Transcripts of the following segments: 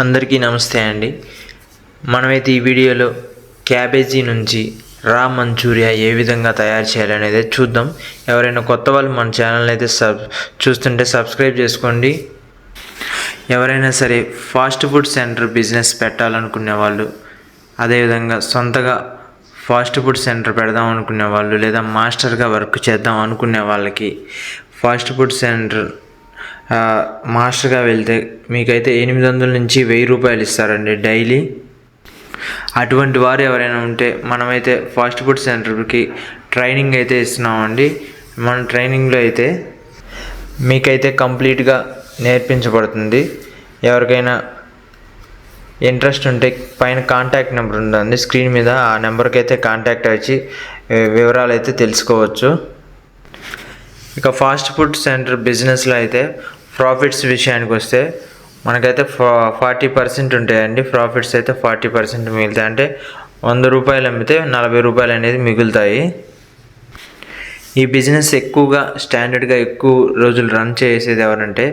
అందరికీ నమస్తే అండి. మనమైతే ఈ వీడియోలో క్యాబేజీ నుంచి రా మంచూరియా ఏ విధంగా తయారు చేయాలనేది చూద్దాం. ఎవరైనా కొత్త వాళ్ళు మన ఛానల్ అయితే సబ్ చూస్తుంటే సబ్స్క్రైబ్ చేసుకోండి. ఎవరైనా సరే ఫాస్ట్ ఫుడ్ సెంటర్ బిజినెస్ పెట్టాలనుకునే వాళ్ళు అదేవిధంగా సొంతగా ఫాస్ట్ ఫుడ్ సెంటర్ పెడదాం అనుకునే వాళ్ళు లేదా మాస్టర్గా వర్క్ చేద్దాం అనుకునే వాళ్ళకి ఫాస్ట్ ఫుడ్ సెంటర్ మాస్టర్గా వెళ్తే మీకైతే ఎనిమిది వందల నుంచి వెయ్యి రూపాయలు ఇస్తారండి డైలీ. అటువంటి వారు ఎవరైనా ఉంటే మనమైతే ఫాస్ట్ ఫుడ్ సెంటర్కి ట్రైనింగ్ అయితే ఇస్తున్నామండి. మన ట్రైనింగ్లో అయితే మీకైతే కంప్లీట్గా నేర్పించబడుతుంది. ఎవరికైనా ఇంట్రెస్ట్ ఉంటే పైన కాంటాక్ట్ నెంబర్ ఉందండి. స్క్రీన్ మీద ఆ నెంబర్కి అయితే కాంటాక్ట్ వచ్చి వివరాలు అయితే తెలుసుకోవచ్చు. ఇక ఫాస్ట్ ఫుడ్ సెంటర్ బిజినెస్లో అయితే ప్రాఫిట్స్ విషయానికి వస్తే మనకైతే ఫా ఫార్టీ పర్సెంట్ ఉంటాయండి. ప్రాఫిట్స్ అయితే ఫార్టీ పర్సెంట్ మిగులుతాయి. అంటే వంద రూపాయలు అమ్మితే నలభై రూపాయలు అనేది మిగులుతాయి. ఈ బిజినెస్ ఎక్కువగా స్టాండర్డ్గా ఎక్కువ రోజులు రన్ చేసేది ఎవరంటే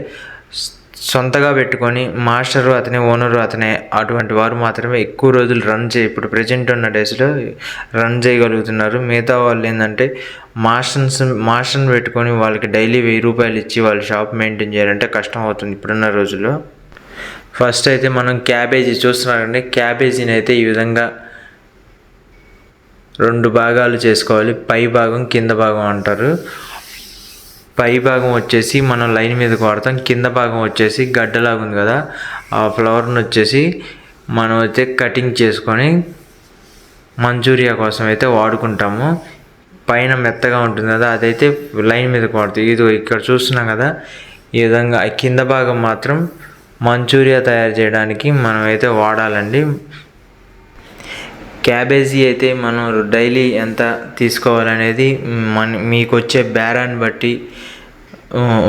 సొంతగా పెట్టుకొని మాస్టరు అతనే ఓనరు అతనే అటువంటి వారు మాత్రమే ఎక్కువ రోజులు రన్ చేయ ఇప్పుడు ప్రజెంట్ ఉన్న డేస్లో రన్ చేయగలుగుతున్నారు. మిగతా వాళ్ళు ఏంటంటే మాస్టర్స్ మాస్టర్ని పెట్టుకొని వాళ్ళకి డైలీ వెయ్యి రూపాయలు ఇచ్చి వాళ్ళ షాప్ మెయింటైన్ చేయాలంటే కష్టం అవుతుంది ఇప్పుడున్న రోజుల్లో. ఫస్ట్ అయితే మనం క్యాబేజీ చూస్తున్నారంటే క్యాబేజీని అయితే ఈ విధంగా రెండు భాగాలు చేసుకోవాలి. పై భాగం కింద భాగం అంటారు. పై భాగం వచ్చేసి మనం లైన్ మీద వాడతాం. కింద భాగం వచ్చేసి గడ్డలాగా ఉంది కదా. ఆ ఫ్లవర్ని వచ్చేసి మనం అయితే కటింగ్ చేసుకొని మంచూరియా కోసం అయితే వాడుకుంటాము. పైన మెత్తగా ఉంటుంది కదా అదైతే లైన్ మీద వాడుతుంది ఇది ఇక్కడ చూస్తున్నాం కదా. ఈ విధంగా కింద భాగం మాత్రం మంచూరియా తయారు చేయడానికి మనం అయితే వాడాలండి. క్యాబేజీ అయితే మనం డైలీ ఎంత తీసుకోవాలనేది మన మీకు వచ్చే బేరాన్ని బట్టి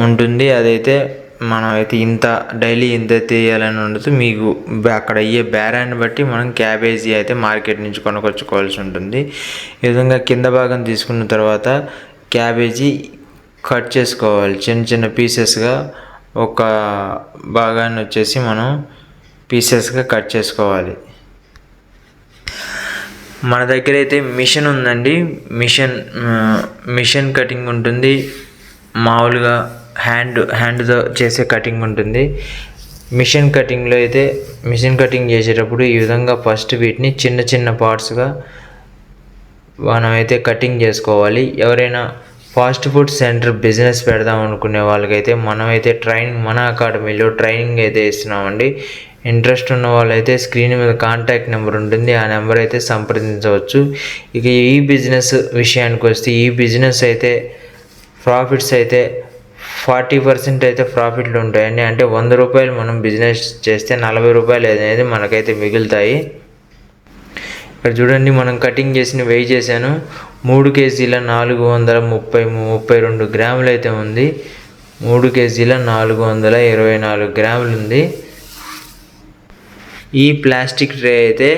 ఉంటుంది. అదైతే మనం అయితే ఇంత డైలీ ఇంత తీయాలని ఉండదు. మీకు అక్కడ అయ్యే బేరాన్ని బట్టి మనం క్యాబేజీ అయితే మార్కెట్ నుంచి కొనుకొచ్చుకోవాల్సి ఉంటుంది. ఈ విధంగా కింద భాగం తీసుకున్న తర్వాత క్యాబేజీ కట్ చేసుకోవాలి. చిన్న చిన్న పీసెస్గా ఒక భాగాన్ని వచ్చేసి మనం పీసెస్గా కట్ చేసుకోవాలి. మన దగ్గర అయితే మిషన్ ఉందండి. మిషన్ మిషన్ కటింగ్ ఉంటుంది. మామూలుగా హ్యాండ్ హ్యాండ్తో చేసే కటింగ్ ఉంటుంది. మిషన్ కటింగ్లో అయితే మిషన్ కటింగ్ చేసేటప్పుడు ఈ విధంగా ఫస్ట్ వీటిని చిన్న చిన్న పార్ట్స్గా మనమైతే కటింగ్ చేసుకోవాలి. ఎవరైనా ఫాస్ట్ ఫుడ్ సెంటర్ బిజినెస్ పెడదాం అనుకునే వాళ్ళకైతే మనమైతే ట్రైనింగ్ మన అకాడమీలో ట్రైనింగ్ అయితే ఇస్తున్నామండి. ఇంట్రెస్ట్ ఉన్న వాళ్ళైతే స్క్రీన్ మీద కాంటాక్ట్ నెంబర్ ఉంటుంది. ఆ నెంబర్ అయితే సంప్రదించవచ్చు. ఇక ఈ బిజినెస్ విషయానికి వస్తే ఈ బిజినెస్ అయితే ప్రాఫిట్స్ అయితే ఫార్టీ పర్సెంట్ అయితే ప్రాఫిట్లు ఉంటాయండి. అంటే వంద రూపాయలు మనం బిజినెస్ చేస్తే నలభై రూపాయలు అనేది మనకైతే మిగులుతాయి. ఇక్కడ చూడండి మనం కటింగ్ చేసిన వెయ్యి చేశాను. మూడు కేజీల నాలుగు వందల ముప్పై ముప్పై రెండు గ్రాములు అయితే ఉంది. మూడు కేజీల నాలుగు వందల ఇరవై నాలుగు గ్రాములు ఉంది. ఈ ప్లాస్టిక్ ట్రే అయితే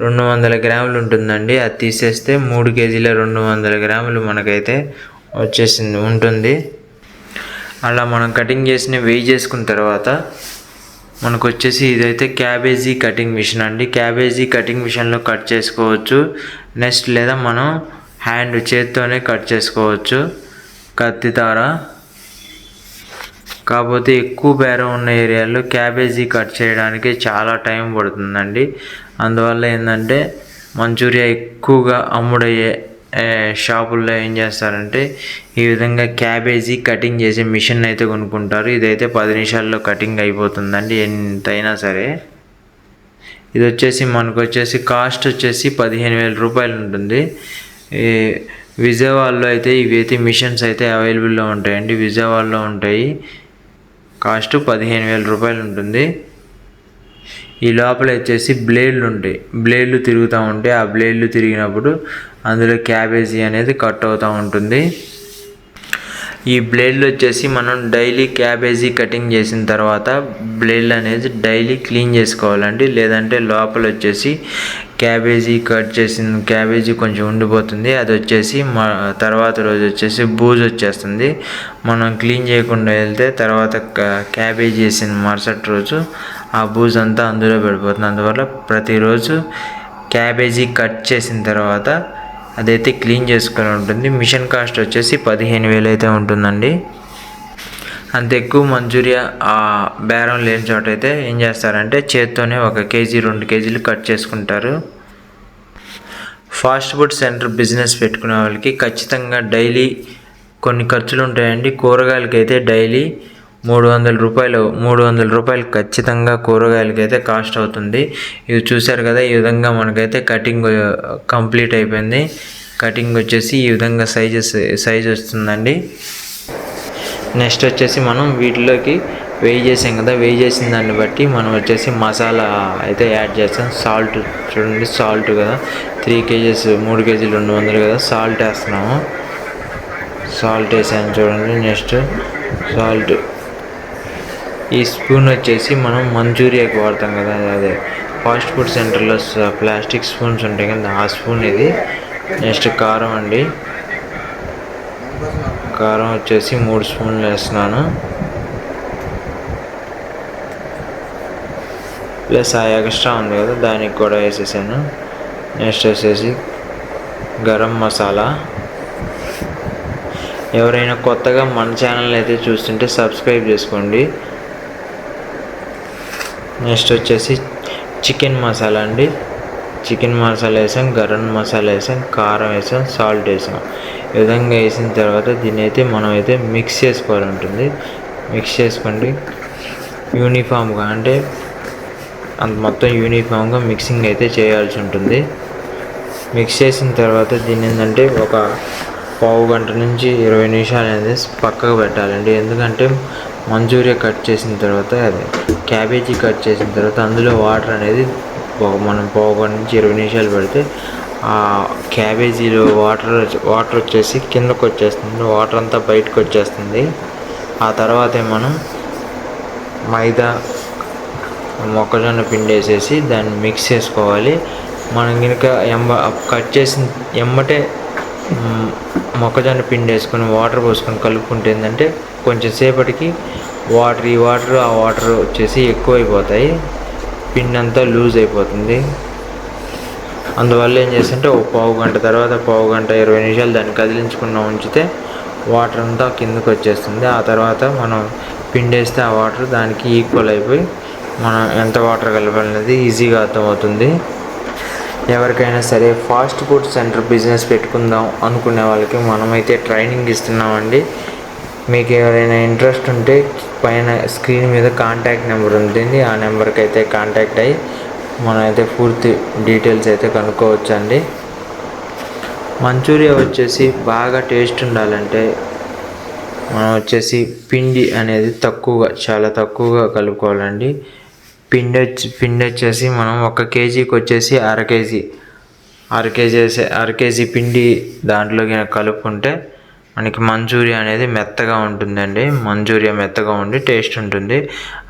రెండు వందల గ్రాములు ఉంటుందండి. అది తీసేస్తే మూడు కేజీల రెండు వందల గ్రాములు మనకైతే వచ్చేసింది ఉంటుంది. అలా మనం కటింగ్ చేసిన వెయ్యి చేసుకున్న తర్వాత మనకు వచ్చేసి ఇదైతే క్యాబేజీ కటింగ్ మిషన్ అండి. క్యాబేజీ కటింగ్ మిషన్లో కట్ చేసుకోవచ్చు. నెక్స్ట్ లేదా మనం హ్యాండ్ చేత్తోనే కట్ చేసుకోవచ్చు. కత్తి ద్వారా కాకపోతే ఎక్కువ బేరం ఉన్న ఏరియాలో క్యాబేజీ కట్ చేయడానికి చాలా టైం పడుతుందండి. అందువల్ల ఏంటంటే మంచూరియా ఎక్కువగా అమ్ముడయ్యే షాపుల్లో ఏం చేస్తారంటే ఈ విధంగా క్యాబేజీ కటింగ్ చేసే మిషన్ అయితే కొనుక్కుంటారు. ఇదైతే పది నిమిషాల్లో కటింగ్ అయిపోతుందండి ఎంతైనా సరే. ఇది వచ్చేసి మనకు వచ్చేసి కాస్ట్ వచ్చేసి పదిహేను వేల రూపాయలు ఉంటుంది. ఈ విజయవాడలో అయితే ఇవి అయితే మిషన్స్ అయితే అవైలబుల్లో ఉంటాయండి. విజయవాడలో ఉంటాయి. కాస్ట్ పదిహేను వేల రూపాయలు ఉంటుంది. ఈ లోపల వచ్చేసి బ్లేడ్లు ఉంటాయి. బ్లేడ్లు తిరుగుతూ ఉంటాయి ఆ బ్లేడ్లు తిరిగినప్పుడు అందులో క్యాబేజీ అనేది కట్ అవుతూ ఉంటుంది. ఈ బ్లేడ్లు వచ్చేసి మనం డైలీ క్యాబేజీ కటింగ్ చేసిన తర్వాత బ్లేడ్లు అనేది డైలీ క్లీన్ చేసుకోవాలండి. లేదంటే లోపల వచ్చేసి క్యాబేజీ కట్ చేసిన క్యాబేజీ కొంచెం ఉండిపోతుంది. అది వచ్చేసి మా తర్వాత రోజు వచ్చేసి బూజు వచ్చేస్తుంది. మనం క్లీన్ చేయకుండా వెళ్తే తర్వాత క్యాబేజీ వేసిన మరుసటి రోజు ఆ బూజు అంతా అందులో పడిపోతుంది. అందువల్ల ప్రతిరోజు క్యాబేజీ కట్ చేసిన తర్వాత అదైతే క్లీన్ చేసుకొని ఉంటుంది. మిషన్ కాస్ట్ వచ్చేసి పదిహేను వేలు అయితే ఉంటుందండి. అంత ఎక్కువ మంచూరియా ఆ బేరం లేని చోట అయితే ఏం చేస్తారంటే చేత్తోనే ఒక కేజీ రెండు కేజీలు కట్ చేసుకుంటారు. ఫాస్ట్ ఫుడ్ సెంటర్ బిజినెస్ పెట్టుకునే వాళ్ళకి ఖచ్చితంగా డైలీ కొన్ని ఖర్చులు ఉంటాయండి. కూరగాయలకి అయితే డైలీ మూడు వందల రూపాయలు మూడు వందల రూపాయలు ఖచ్చితంగా కూరగాయలకి అయితే కాస్ట్ అవుతుంది. ఇవి చూశారు కదా ఈ విధంగా మనకైతే కటింగ్ కంప్లీట్ uh, అయిపోయింది. కటింగ్ వచ్చేసి ఈ విధంగా సైజెస్ సైజ్ వస్తుందండి. నెక్స్ట్ వచ్చేసి మనం వీటిలోకి వేయి చేసాం కదా వేయి చేసిన దాన్ని బట్టి మనం వచ్చేసి మసాలా అయితే యాడ్ చేస్తాం. సాల్ట్ చూడండి సాల్ట్ కదా. త్రీ కేజీస్ మూడు కేజీలు రెండు వందలు కదా. సాల్ట్ వేస్తున్నాము. సాల్ట్ వేసాను చూడండి నెక్స్ట్ సాల్ట్ ఈ స్పూన్ వచ్చేసి మనం మంచూరియాకి వాడతాం కదా అదే ఫాస్ట్ ఫుడ్ సెంటర్లో ప్లాస్టిక్ స్పూన్స్ ఉంటాయి కదా ఆ స్పూన్ ఇది. నెక్స్ట్ కారం అండి. కారం వచ్చేసి మూడు స్పూన్లు వేస్తున్నాను. ప్లస్ ఆ ఎక్స్ట్రా ఉంది కదా దానికి కూడా వేసేసాను. నెక్స్ట్ వచ్చేసి గరం మసాలా. ఎవరైనా కొత్తగా మన ఛానల్ అయితే చూస్తుంటే సబ్స్క్రైబ్ చేసుకోండి. నెక్స్ట్ వచ్చేసి చికెన్ మసాలా అండి. చికెన్ మసాలా వేసాం గరం మసాలా వేసాం కారం వేసాం సాల్ట్ వేసాం. ఈ విధంగా వేసిన తర్వాత దీన్ని అయితే మనం అయితే మిక్స్ చేసుకోవాలి ఉంటుంది మిక్స్ చేసుకోండి. యూనిఫామ్గా అంటే అంత మొత్తం యూనిఫామ్గా మిక్సింగ్ అయితే చేయాల్సి ఉంటుంది. మిక్స్ చేసిన తర్వాత దీన్ని ఏంటంటే ఒక పావు గంట నుంచి ఇరవై నిమిషాలు అనేది పక్కకు పెట్టాలండి. ఎందుకంటే మంచూరియా కట్ చేసిన తర్వాత అది. క్యాబేజీ కట్ చేసిన తర్వాత అందులో వాటర్ అనేది మనం పావు నుంచి ఇరవై నిమిషాలు పెడితే ఆ క్యాబేజీలో వాటర్ వాటర్ వచ్చేసి కిందకు వచ్చేస్తుంది. వాటర్ అంతా బయటకు వచ్చేస్తుంది. ఆ తర్వాతే మనం మైదా మొక్కజొన్న పిండి వేసేసి దాన్ని మిక్స్ చేసుకోవాలి. మనం కనుక ఎంబ కట్ చేసిన ఎమ్మటే మొక్కజొన్న పిండి వేసుకొని వాటర్ పోసుకొని కలుపుకుంటే ఏంటంటే కొంచెం సేపటికి వాటర్ ఈ వాటర్ ఆ వాటర్ వచ్చేసి ఎక్కువైపోతాయి. పిండి అంతా లూజ్ అయిపోతుంది. అందువల్ల ఏం చేస్తుంటే ఒక పావు గంట తర్వాత పావు గంట ఇరవై నిమిషాలు దాన్ని కదిలించకుండా ఉంచితే వాటర్ అంతా కిందకు వచ్చేస్తుంది. ఆ తర్వాత మనం పిండి వేస్తే ఆ వాటర్ దానికి ఈక్వల్ అయిపోయి మనం ఎంత వాటర్ కలపాలనేది ఈజీగా అర్థమవుతుంది. ఎవరికైనా సరే ఫాస్ట్ ఫుడ్ సెంటర్ బిజినెస్ పెట్టుకుందాం అనుకునే వాళ్ళకి మనమైతే ట్రైనింగ్ ఇస్తున్నామండి. మీకు ఎవరైనా ఇంట్రెస్ట్ ఉంటే పైన స్క్రీన్ మీద కాంటాక్ట్ నెంబర్ ఉంటుంది. ఆ నెంబర్కి అయితే కాంటాక్ట్ అయ్యి మనమైతే పూర్తి డీటెయిల్స్ అయితే కనుక్కోవచ్చండి. మంచూరియా వచ్చేసి బాగా టేస్ట్ ఉండాలంటే మనం వచ్చేసి పిండి అనేది తక్కువగా చాలా తక్కువగా కలుపుకోవాలండి. పిండి వచ్చి పిండి వచ్చేసి మనం ఒక కేజీకి వచ్చేసి అర కేజీ అర కేజీ అర కేజీ పిండి దాంట్లో కలుపుకుంటే మనకి మంచూరియా అనేది మెత్తగా ఉంటుందండి. మంచూరియా మెత్తగా ఉండి టేస్ట్ ఉంటుంది.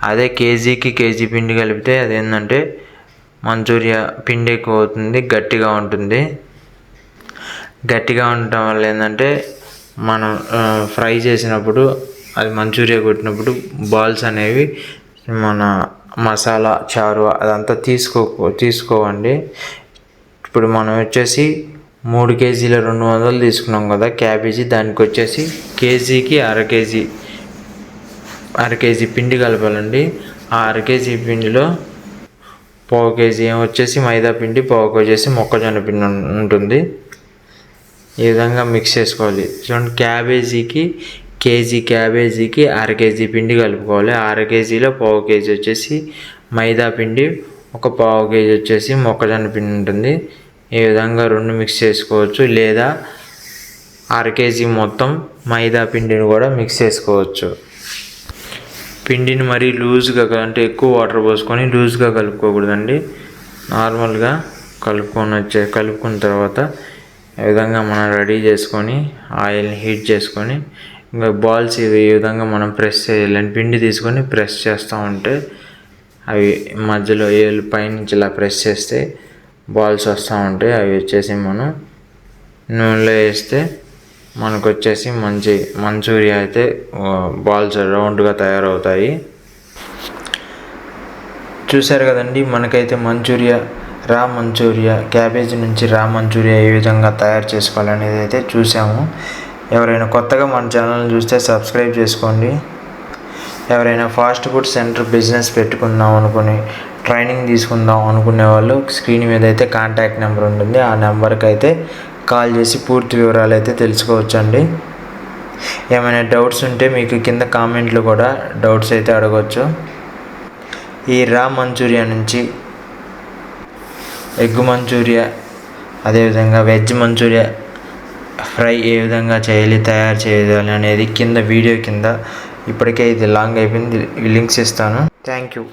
అదే కేజీకి కేజీ పిండి కలిపితే అదేంటంటే మంచూరియా పిండి ఎక్కువ అవుతుంది గట్టిగా ఉంటుంది. గట్టిగా ఉండటం వల్ల ఏంటంటే మనం ఫ్రై చేసినప్పుడు అది మంచూరియా కొట్టినప్పుడు బాల్స్ అనేవి మన మసాలా చారు అదంతా తీసుకో తీసుకోవండి. ఇప్పుడు మనం వచ్చేసి మూడు కేజీల రెండు వందలు తీసుకున్నాం కదా క్యాబేజీ. దానికి వచ్చేసి కేజీకి అర కేజీ అర కేజీ పిండి కలపాలండి. ఆ అర కేజీ పిండిలో పావు కేజీ వచ్చేసి మైదా పిండి పావు వచ్చేసి మొక్కజొన్న పిండి ఉంటుంది. ఈ విధంగా మిక్స్ చేసుకోవాలి. చూడండి క్యాబేజీకి కేజీ క్యాబేజీకి అర కేజీ పిండి కలుపుకోవాలి. అర కేజీలో పావు కేజీ వచ్చేసి మైదా పిండి ఒక పావు కేజీ వచ్చేసి మొక్కజొన్న పిండి ఉంటుంది. ఈ విధంగా రెండు మిక్స్ చేసుకోవచ్చు లేదా అర కేజీ మొత్తం మైదా పిండిని కూడా మిక్స్ చేసుకోవచ్చు. పిండిని మరీ లూజ్గా అంటే ఎక్కువ వాటర్ పోసుకొని లూజ్గా కలుపుకోకూడదండి. నార్మల్గా కలుపుకొని వచ్చే కలుపుకున్న తర్వాత ఈ విధంగా మనం రెడీ చేసుకొని ఆయిల్ని హీట్ చేసుకొని ఇంకా బాల్స్ ఇవి ఈ విధంగా మనం ప్రెస్ చేయాలని పిండి తీసుకొని ప్రెస్ చేస్తూ ఉంటే అవి మధ్యలో ఏళ్ళు పైనుంచి ఇలా ప్రెస్ చేస్తే బాల్స్ వస్తూ ఉంటాయి అవి వచ్చేసి మనం నూనెలో వేస్తే మనకు వచ్చేసి మంచి మంచూరియా అయితే బాల్స్ రౌండ్గా తయారవుతాయి. చూశారు కదండి మనకైతే మంచూరియా రా మంచూరియా క్యాబేజీ నుంచి రా మంచూరియా ఏ విధంగా తయారు చేసుకోవాలనేది అయితే చూసాము ఎవరైనా కొత్తగా మన ఛానల్ చూస్తే సబ్స్క్రైబ్ చేసుకోండి. ఎవరైనా ఫాస్ట్ ఫుడ్ సెంటర్ బిజినెస్ పెట్టుకుందాం అనుకుని ట్రైనింగ్ తీసుకుందాం అనుకునే వాళ్ళు స్క్రీన్ మీద అయితే కాంటాక్ట్ నెంబర్ ఉంటుంది. ఆ నెంబర్కి అయితే కాల్ చేసి పూర్తి వివరాలు అయితే తెలుసుకోవచ్చండి. ఏమైనా డౌట్స్ ఉంటే మీకు కింద కామెంట్లు కూడా డౌట్స్ అయితే అడగవచ్చు ఈ రా మంచూరియా నుంచి ఎగ్ మంచూరియా అదేవిధంగా వెజ్ మంచూరియా ఫ్రై ఏ విధంగా చేయాలి తయారు చేయాలి అనేది కింద వీడియో కింద ఇప్పటికే ఇది లాంగ్ అయిపోయింది. లింక్స్ ఇస్తాను. Thank you.